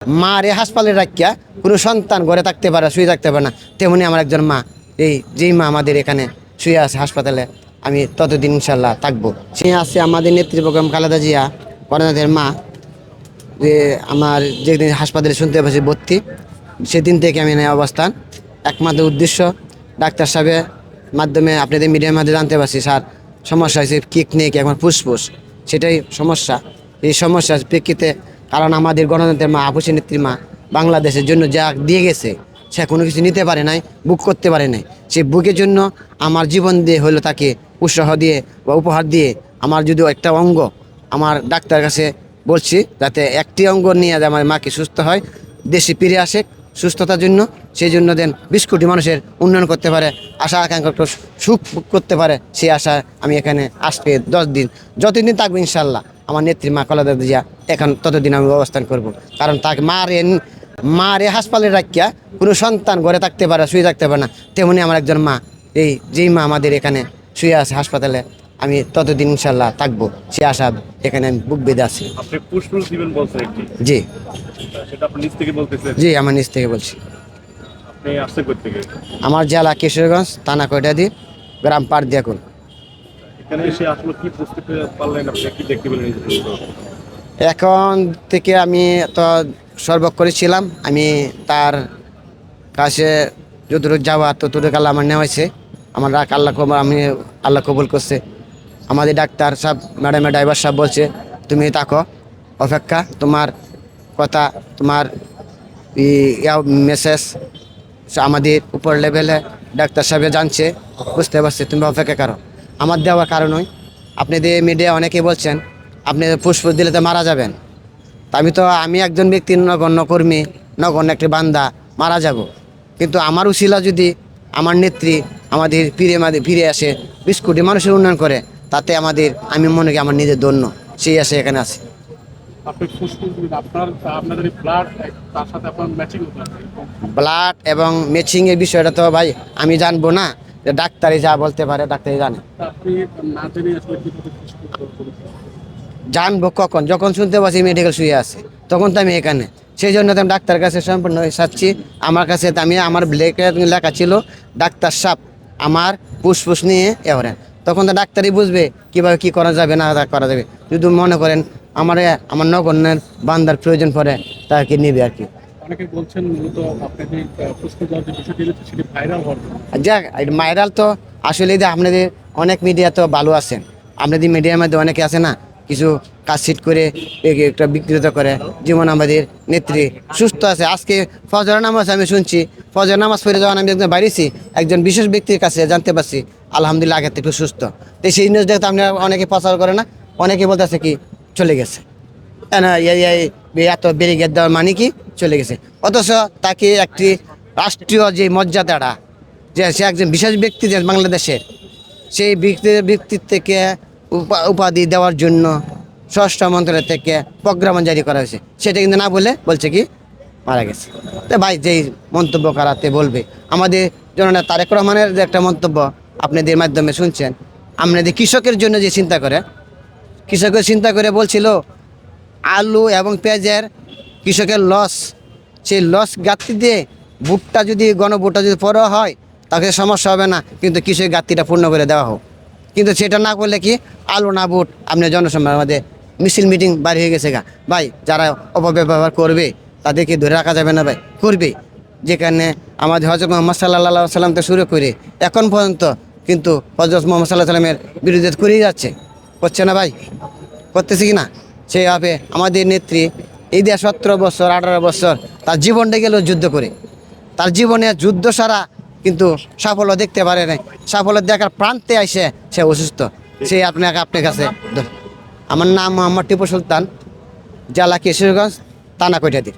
মা রে হাসপাতালে রাখিয়া কোনো সন্তান ঘরে থাকতে পারে, শুয়ে থাকতে পারে না। তেমনি আমার একজন মা, এই যেই মা আমাদের এখানে শুয়ে আছে হাসপাতালে, আমি ততদিন ইনশাল্লাহ থাকব। সে আছে আমাদের নেতৃপ্রোগ্রাম খালেদা জিয়া করোনাদের মা, যে আমার যেদিন হাসপাতালে শুনতে পাচ্ছি ভর্তি, সেদিন থেকে আমি নেই অবস্থান। একমাত্র উদ্দেশ্য ডাক্তার সাহেবের মাধ্যমে আপনাদের মিডিয়ার মাধ্যমে জানতে পারছি, স্যার, সমস্যা হয়েছে কিক নিয়ে কি এখন ফুসফুস, সেটাই সমস্যা। এই সমস্যার প্রেক্ষিতে কারণ আমাদের গণতন্ত্রের মা আপুসী নেত্রী মা বাংলাদেশের জন্য যা দিয়ে গেছে, সে কোনো কিছু নিতে পারে নাই বুক করতে পারে নাই। সে বুকের জন্য আমার জীবন দিয়ে হলো তাকে উৎসাহ দিয়ে বা উপহার দিয়ে আমার যদি একটা অঙ্গ, আমার ডাক্তার কাছে বলছি যাতে একটি অঙ্গ নিয়ে আমার মাকে সুস্থ হয়, দেশে ফিরে আসে সুস্থতার জন্য সেই জন্য দেন বিশ কোটি মানুষের উন্নয়ন করতে পারে, আশা আকাঙ্ক্ষা সুখ করতে পারে, সেই আশা আমি এখানে আসতে দশ দিন, যতদিন থাকব ইনশাল্লাহ। আমার নেত্রী মা কলাদা দিয়া এখন ততদিন আমি অবস্থান করব। কারণ তাকে মা রে মা রে হাসপাতালে রাখিয়া কোনো সন্তান ঘরে থাকতে পারে শুয়ে থাকতে পারে না। তেমনি আমার একজন মা এই যেই মা আমাদের এখানে শুয়ে আছে হাসপাতালে আমি ততদিন ইনশাল্লাহ থাকব। সে আশা এখানে আমি বুক বেঁধে আছি। জি। নিজ জি আমার নিচ থেকে বলছি। আমার জেলা কিশোরগঞ্জ থানা কয়টা কয়টাদি গ্রাম পারদিয়াকুল। এখানে থেকে আমি তো সর্বক্ষণই ছিলাম। আমি তার কাছে যতটুকু যাওয়া ততটুকু আল্লাহ আমার নেওয়া হয়েছে। আমার রাখ আল্লাহ কবর আমি আল্লাহ কবুল করছে। আমাদের ডাক্তার সাহেব, ম্যাডামের ড্রাইভার সাহেব বলছে, তুমি তাকো অপেক্ষা, তোমার কথা, তোমার মেসেজ আমাদের উপর লেভেলে ডাক্তার সাহেব জানছে, বুঝতে পারছে, তুমি অপেক্ষা করো। আমার দেওয়ার কারণ কারণই আপনাদের মিডিয়া অনেকে বলছেন আপনি ফুসফুস দিলে তো মারা যাবেন। তা আমি তো আমি একজন ব্যক্তি নগণ্য কর্মী নগণ্য একটি বান্দা মারা যাব। কিন্তু আমার উশিলা যদি আমার নেত্রী আমাদের ফিরে ফিরে আসে বিশ কোটি মানুষের উন্নয়ন করে তাতে আমাদের আমি মনে করি আমার নিজের দন্য সেই আসে এখানে আছে। ব্লাড এবং ম্যাচিংয়ের বিষয়টা তো ভাই আমি জানব না। যে ডাক্তারই যা বলতে পারে ডাক্তারই জানে। জানব কখন? যখন শুনতে পাচ্ছি মেডিকেল শুয়ে আছে তখন তো আমি এখানে। সেই জন্য তো আমি ডাক্তার কাছে সম্পূর্ণ চাচ্ছি আমার কাছে আমি আমার ব্লেকে লেখা ছিল ডাক্তার সাপ আমার ফুসফুস নিয়ে এ এবারে তখন তো ডাক্তারই বুঝবে কীভাবে কি করা যাবে না করা যাবে। যদি মনে করেন আমার আমার নগণ্যের বান্দার প্রয়োজন পড়ে তাকে নিবে আর কি। অনেকে বলছেন মূলত দেওয়ার যে বিষয়টি সেটি ভাইরাল হওয়ার মাইরাল তো আসলে যে আপনাদের অনেক মিডিয়া তো ভালো আছেন। আপনাদের মিডিয়ার মধ্যে অনেকে আছে না, কিছু কাজ সিট করে একটা বিকৃত করে, যেমন আমাদের নেত্রী সুস্থ আছে। আজকে ফজর নামাজ আমি শুনছি, ফজর নামাজ পড়ে যখন আমি একজন বাইরেছি একজন বিশেষ ব্যক্তির কাছে জানতে পারছি, আলহামদুলিল্লাহ আগের থেকে সুস্থ। তো সেই নিউজ দেখতে আপনি অনেকে প্রচার করে না, অনেকে বলতেছে কি চলে গেছে। এত ব্যারিকেড দেওয়ার মানে কি? চলে গেছে। অথচ তাকে একটি রাষ্ট্রীয় যে মর্যাদাটা, যে সে একজন বিশেষ ব্যক্তি যে বাংলাদেশের, সেই ব্যক্তি ব্যক্তির থেকে উপা- উপাধি দেওয়ার জন্য স্বরাষ্ট্র মন্ত্রণালয় থেকে প্রোগ্রাম জারি করা হয়েছে। সেটা কিন্তু না বলে বলছে কি, মারা গেছে। তো ভাই, যেই মন্তব্য করাতে বলবে, আমাদের জননেতা তারেক রহমানের যে একটা মন্তব্য আপনাদের মাধ্যমে শুনছেন আপনাদের কৃষকের জন্য যে চিন্তা করে, কৃষকের চিন্তা করে বলছিল, আলু এবং পেঁয়াজের কৃষকের লস, সেই লস গাঁতটি দিয়ে ভুট্টা যদি, গণভুট্টা যদি পড়া হয় তাকে সমস্যা হবে না। কিন্তু কৃষকের গাঁতটিটা পূর্ণ করে দেওয়া হোক। কিন্তু সেটা না করলে কি? আলু না বুট আপনি জনসম্মান আমাদের মিছিল, মিটিং বাড়ি হয়ে গেছে গা। ভাই, যারা অপব্যবহার করবে, তাদেরকে ধরে রাখা যাবে না ভাই, করবে। যেখানে আমাদের হজরত মোহাম্মদ সাল্লাহ সাল্লাম থেকে শুরু করে, এখন পর্যন্ত কিন্তু হজরত মোহাম্মদ সাল্লাহ সাল্লামের বিরুদ্ধে করেই যাচ্ছে। করছে না ভাই? করতেছে কি না? সেই হবে আমাদের নেত্রী এই দিয়ে সতেরো বছর, আঠারো বছর তার জীবনটা গেল যুদ্ধ করে। তার জীবনে যুদ্ধ সারা কিন্তু সাফল্য দেখতে পারে নাই। সাফল্য দেখার প্রান্তে আসে সে অসুস্থ। সে আপনাকে আপনার কাছে আমার নাম মোহাম্মদ টিপু সুলতান, জেলা কিশোরগঞ্জ তানা কৈঠাদির।